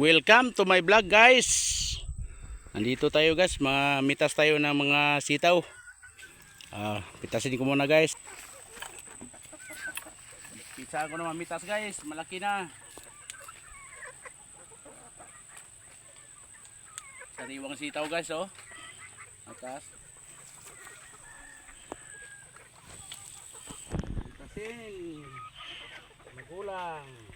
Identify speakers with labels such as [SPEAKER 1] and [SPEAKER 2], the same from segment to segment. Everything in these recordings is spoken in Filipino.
[SPEAKER 1] Welcome to my vlog guys. Nandito tayo guys, mamitas tayo ng mga sitaw. Ah, pitasin ko muna guys. Pisa ko na mamitas guys, malaki na. Sariwang sitaw guys oh. Atas. Pitasin. Magulang.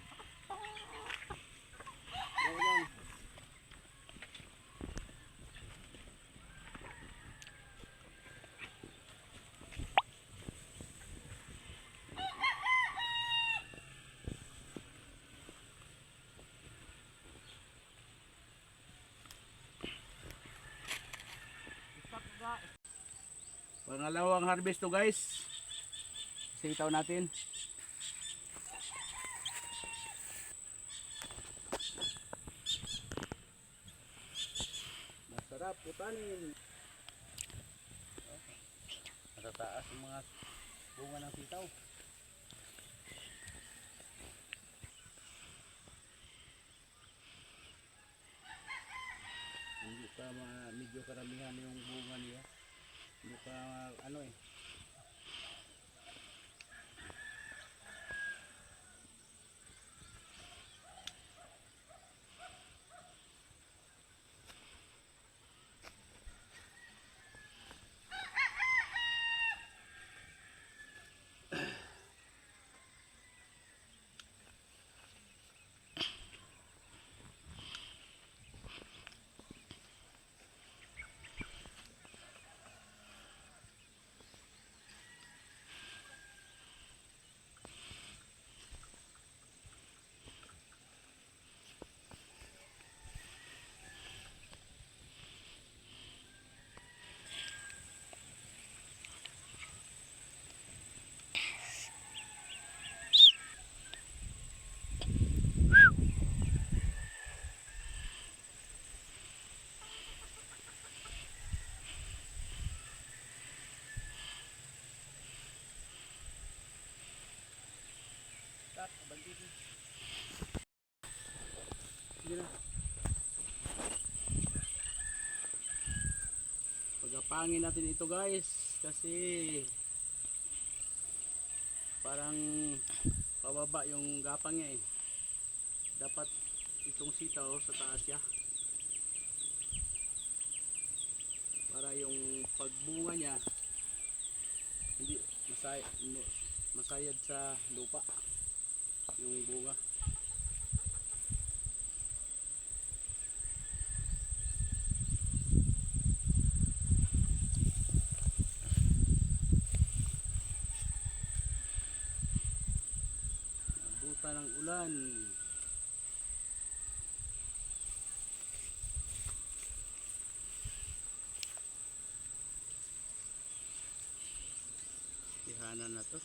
[SPEAKER 1] Pangalawang harvest to guys. Sitaw natin. Masarap putanin. Matataas ang mga bunga ng sitaw. Hindi pa medyo karamihan yung bunga niya. Hindi pa ano eh. Stop, bandito. Hindi na. Pagapangin natin ito guys kasi parang pababa yung gapang niya eh. Dapat itong sitaw sa taas siya. Para yung pagbunga niya hindi masay masayad sa lupa yung bunga. Buta ng ulan. Ihanan na to.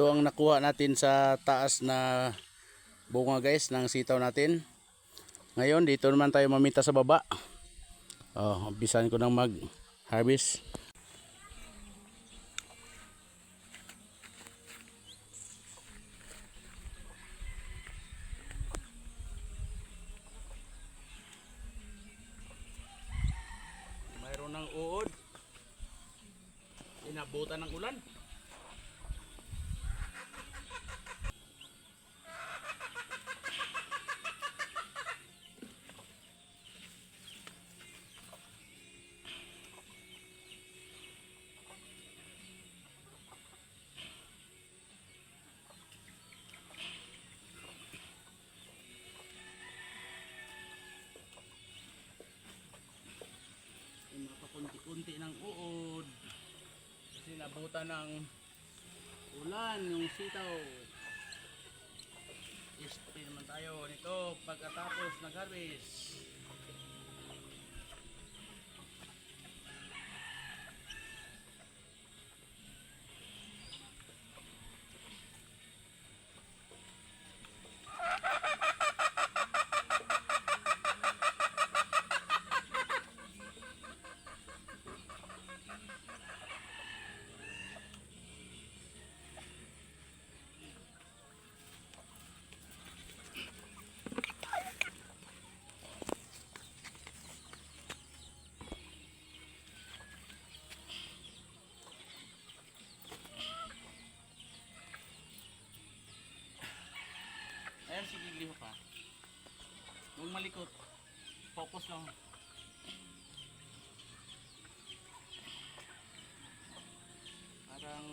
[SPEAKER 1] Ito ang nakuha natin sa taas na bunga guys ng sitaw natin. Ngayon dito naman tayo mamita sa baba. Oh, umpisan ko nang mag harvest. Abutan ng ulan yung sitaw. Spray naman tayo nito pagkatapos nag-harvest. Ayan, sige, liho pa. Huwag malikot. Focus lang. Parang...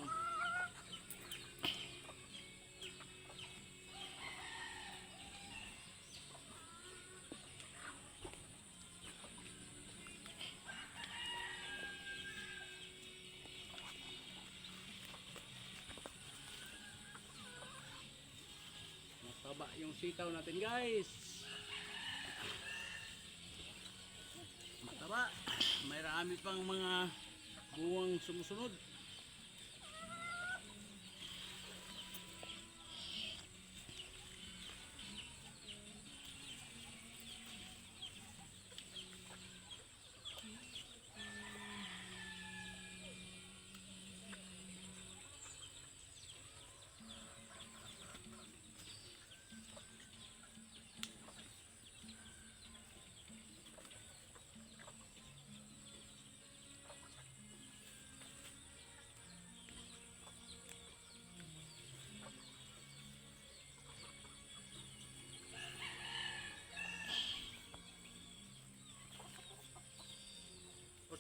[SPEAKER 1] Mataba yung sitaw natin guys. Mataba. May rami pang mga buwang sumusunod.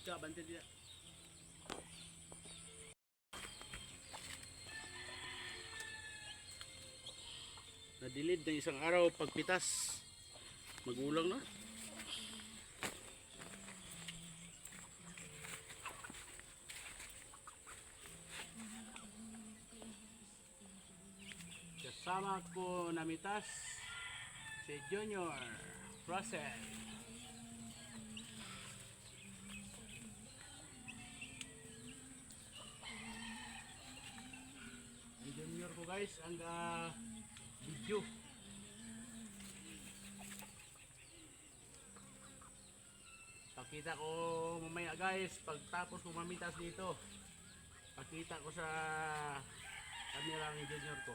[SPEAKER 1] Kotka, bante dia. Nadilid ng isang araw pagpitas. Magulang na. Kasama ko namitas si Junior Russell. Ang junior ko guys, ang ah, video. Pakita ko mamaya guys, pagtapos ko mamitas dito. Pakita ko sa camera ng junior ko.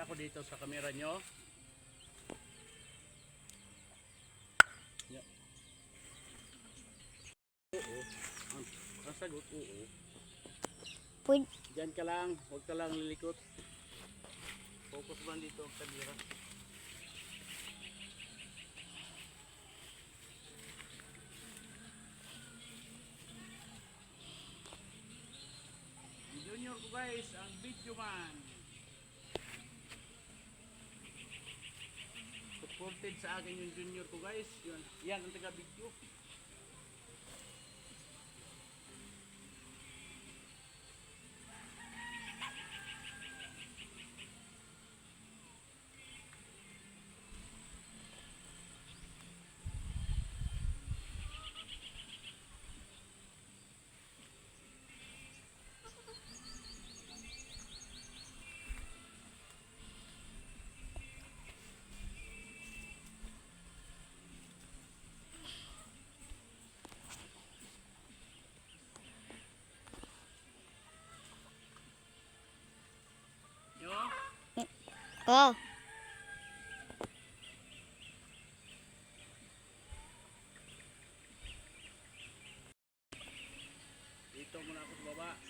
[SPEAKER 1] Ako dito sa camera nyo. Yeah. Oo. Ang, ang sagot, oo.
[SPEAKER 2] Pwede,
[SPEAKER 1] Diyan ka lang, huwag ka lang lilikot. Focus lang dito ang camera. Junior ko guys, ang video man. Supported sa akin yung junior ko guys. Yun. Yan ang taga video.
[SPEAKER 2] Oh.
[SPEAKER 1] Dito muna ako sa baba.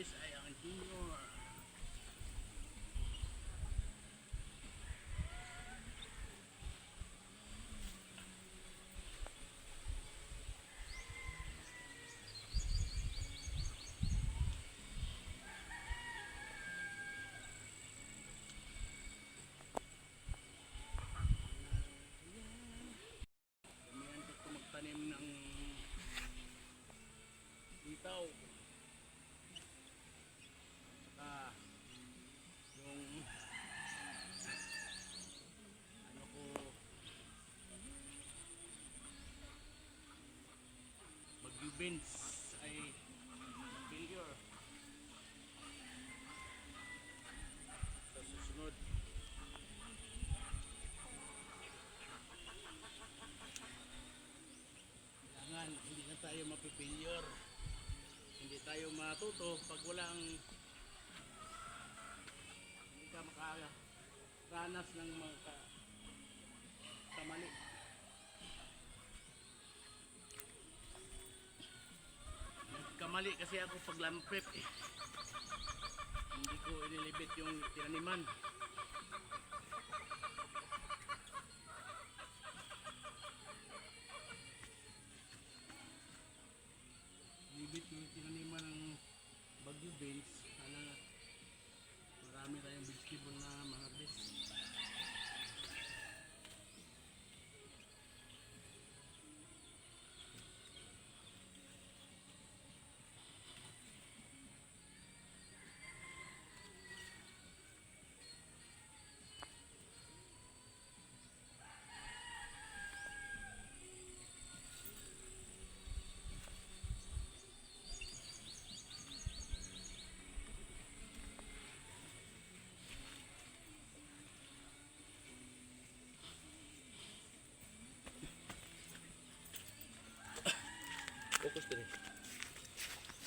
[SPEAKER 1] Video guys ay ang junior. Ayan, gusto magtanim ng itaw. Saka yung ano ko Bagyo beans ay failure. Sa susunod kailangan hindi na tayo mapipilyor hindi tayo matuto pag walang hindi ka makaranas ng mga ka- kamali kamali kasi ako pag lampep eh. hindi ko inilibit yung tinaniman beans sana marami tayong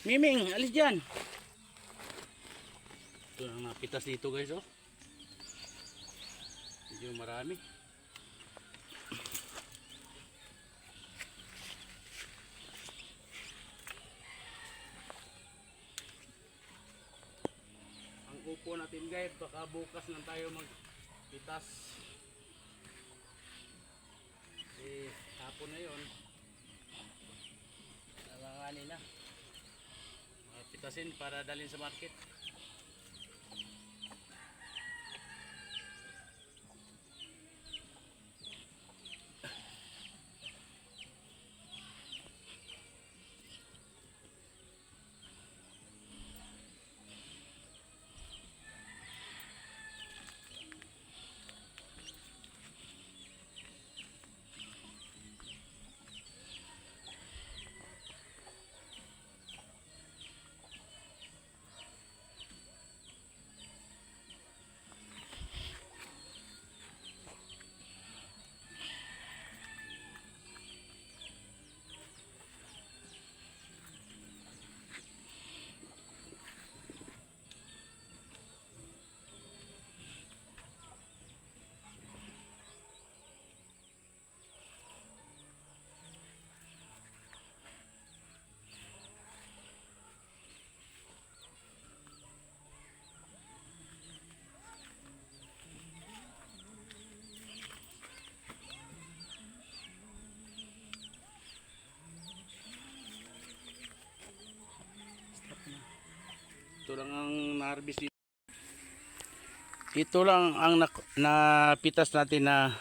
[SPEAKER 1] Miming, alis dyan. Ito ang napitas dito guys oh. Medyo marami. Ang upo natin guys baka bukas lang tayo magpitas. Eh hapon na yon Nalanganin na. Pitasin para dalhin sa market. Lang ang na-harvest dito. Ito lang ang napitas natin na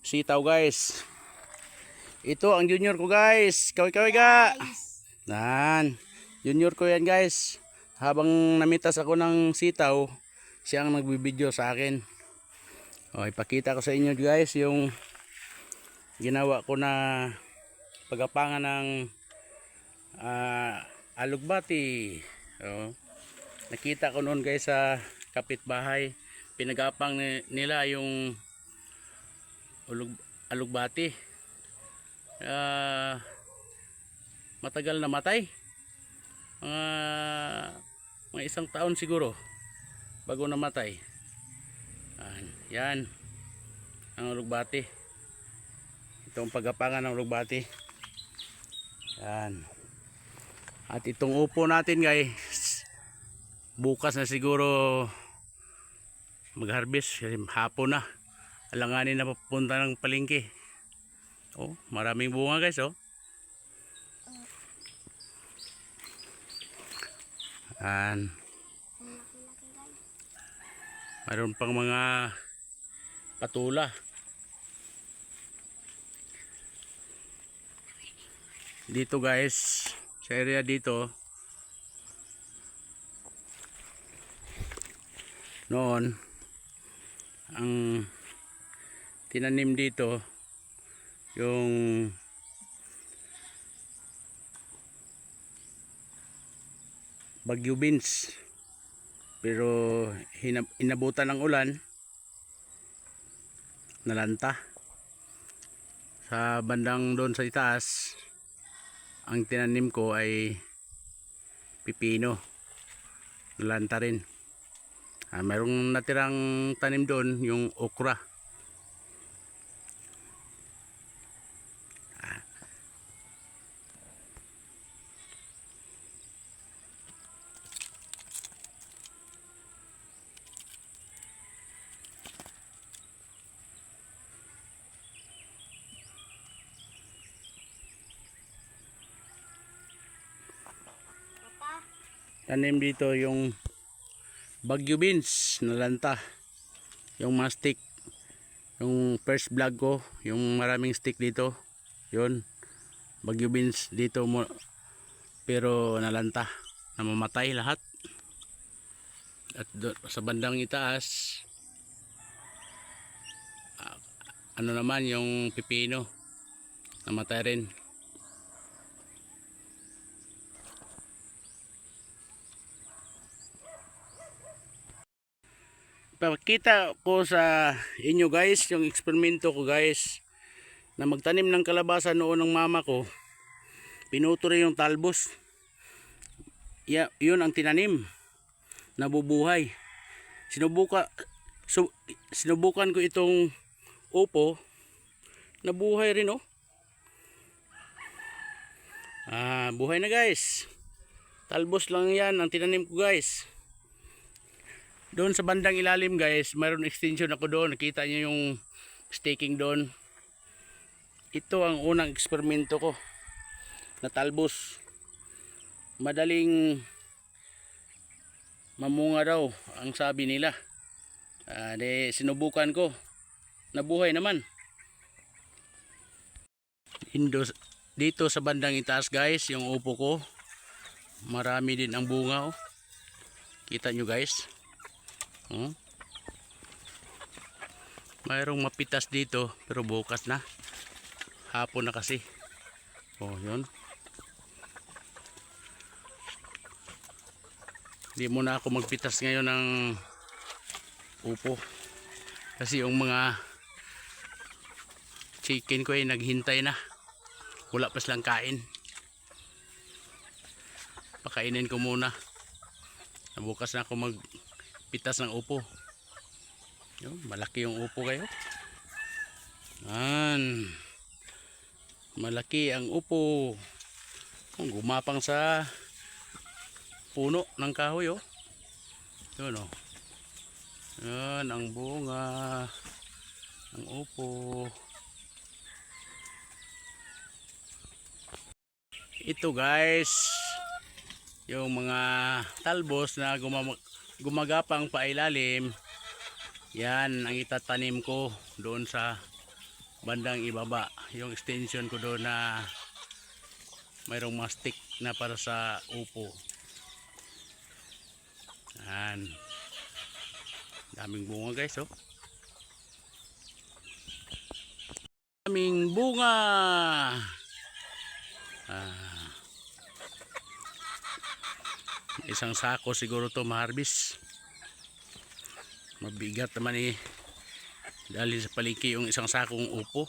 [SPEAKER 1] sitaw guys. Ito ang junior ko guys. Kaway kaway ga. Nan. Junior ko yan guys. Habang namitas ako ng sitaw, siya ang nagbibideo sa akin. O, ipakita ko sa inyo guys yung ginawa ko na pagapangan ng ah, alugbati. Oh. Nakita ko noon guys sa kapitbahay. Pinagapang ni- nila yung ulug, alugbati. Ah, matagal na matay. Mga, mga isang taon siguro bago namatay. Yan, yan ang alugbati. Itong pagapangan ng alugbati. Yan. At itong upo natin guys, bukas na siguro mag-harvest hapon na. Alanganin na papunta ng palengke. Oh, maraming bunga guys oh. Yan. Mayroon pang mga patula. Dito guys, sa area dito, noon, ang tinanim dito, yung bagyo beans. Pero hinab- inabutan ng ulan, nalanta. Sa bandang doon sa itaas, ang tinanim ko ay pipino. Nalanta rin. Ah, mayroong natirang tanim doon, yung okra. Tanim dito yung bagyo beans na lanta. Yung mga. Yung first vlog ko, yung maraming stick dito. Yun. Bagyo beans dito mo pero nalanta. Namamatay lahat. At do, sa bandang itaas ah, ano naman yung pipino namatay rin. Pakita ko sa inyo guys yung eksperimento ko guys na magtanim ng kalabasa noon ng mama ko. Pinuto rin yung talbos. Ya, yun ang tinanim nabubuhay sinubuka su, sinubukan ko itong upo. Nabuhay rin oh. Ah, buhay na guys. Talbos lang yan ang tinanim ko guys doon sa bandang ilalim guys, mayroon extension ako doon. Nakita niyo yung staking doon. Ito ang unang eksperimento ko. Na talbos. Madaling mamunga daw ang sabi nila. Ah, de sinubukan ko. Nabuhay naman. Indo, dito sa bandang itaas guys, yung upo ko. Marami din ang bunga oh. Kita nyo guys. Oh. Mayroong mapitas dito pero bukas na. Hapon na kasi. Oh, 'yun. Hindi muna ako magpitas ngayon ng upo. Kasi yung mga chicken ko ay naghintay na. Wala pa silang kain. Pakainin ko muna. Bukas na ako mag pitas ng upo. Yun, malaki yung upo kayo. Yan. Malaki ang upo. Ang gumapang sa puno ng kahoy oh. Yun oh. Yan ang bunga ng upo. Ito guys, yung mga talbos na gumamag gumagapang pailalim. Yan ang itatanim ko doon sa bandang ibaba. Yung extension ko doon na mayroong mga stick na para sa upo. Yan. Daming bunga guys oh. Daming bunga! Ah. Isang sako siguro to maharbis mabigat naman eh. Dali sa paliki yung isang sakong upo